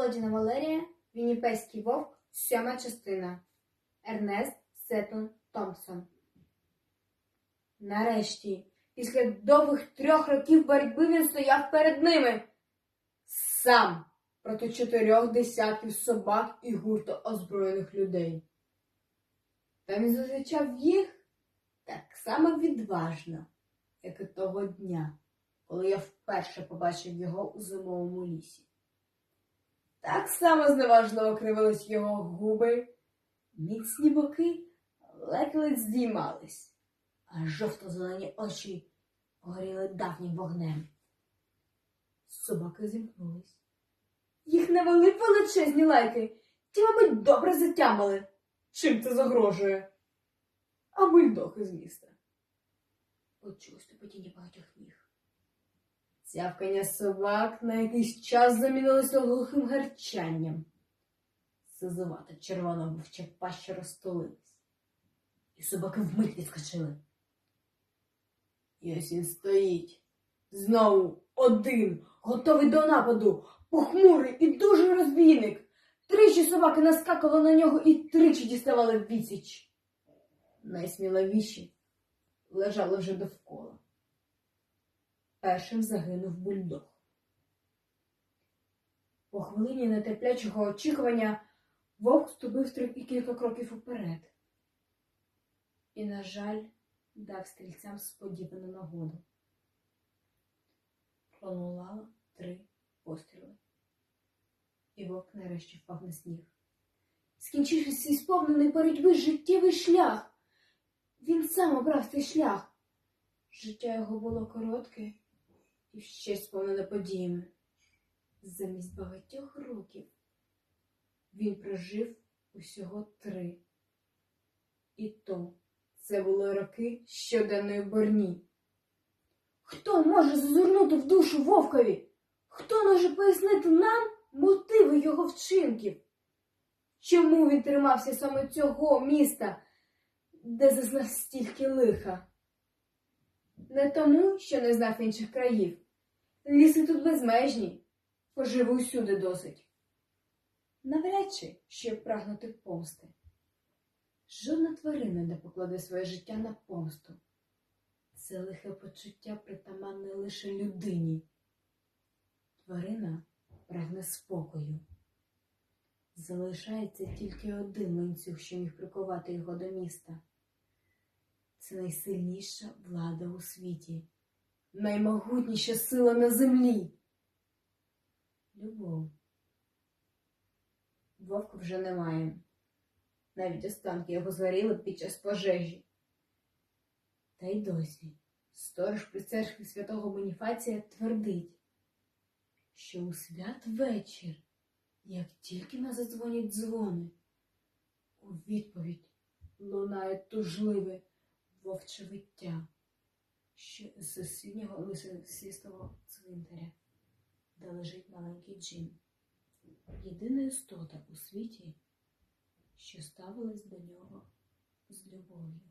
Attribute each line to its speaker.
Speaker 1: Володіна Валерія, Вінніпеський вовк, сьома частина. Ернест Сеттон Томпсон. Нарешті, після довгих трьох років боротьби він стояв перед ними. Сам проти чотирьох десятків собак і гурту озброєних людей. Та він зустрічав їх так само відважно, як і того дня, коли я вперше побачив його у зимовому лісі. Так само зневажливо кривились його губи, міцні боки ледь здіймались, а жовто-зелені очі горіли давнім вогнем. Собаки зімкнулись. Їх не вели величезні лайки, ті, мабуть, добре затямили. Чим це загрожує? А бульдог із міста. Почулось тупотіння багатьох ніг. Цявкання собак на якийсь час замінилося глухим гарчанням. Сизувата червона вовча паща розтулилась, і собаки вмить відскочили. І стоїть. Знову один, готовий до нападу, похмурий і дуже розбійник. Тричі собаки наскакували на нього і тричі діставали відсіч. Найсміливіші лежали вже довкола. Першим загинув бульдог. По хвилині нетерплячого очікування вовк ступив три і кілька кроків уперед. І, на жаль, дав стрільцям сподівану нагоду. Пролунало три постріли. І вовк нарешті впав на сніг. Скінчивши свій сповнений боротьби життєвий шлях. Він сам обрав цей шлях. Життя його було коротке і ще сповнене подіями. Замість багатьох років він прожив усього три. І то це були роки щоденної борні. Хто може зазирнути в душу вовкові? Хто може пояснити нам мотиви його вчинків? Чому він тримався саме цього міста, де зазнав стільки лиха? Не тому, що не знав інших країв. Ліси тут безмежні, поживи усюди досить. Навряд чи щоб прагнути помсти. Жодна тварина не покладе своє життя на помсту. Це лихе почуття притаманне лише людині. Тварина прагне спокою. Залишається тільки один ланцюг, що міг прикувати його до міста. Це найсильніша влада у світі, наймогутніша сила на землі. Любов. Вовку вже немає. Навіть останки його згоріли під час пожежі. Та й досі сторож при церкві святого Боніфація твердить, що у святвечір, як тільки на задзвонять дзвони, у відповідь лунає тужливе вовче виття, з сусіднього лисосістого цвинтаря, де лежить маленький джин. Єдина істота у світі, що ставилась до нього з любов'ю.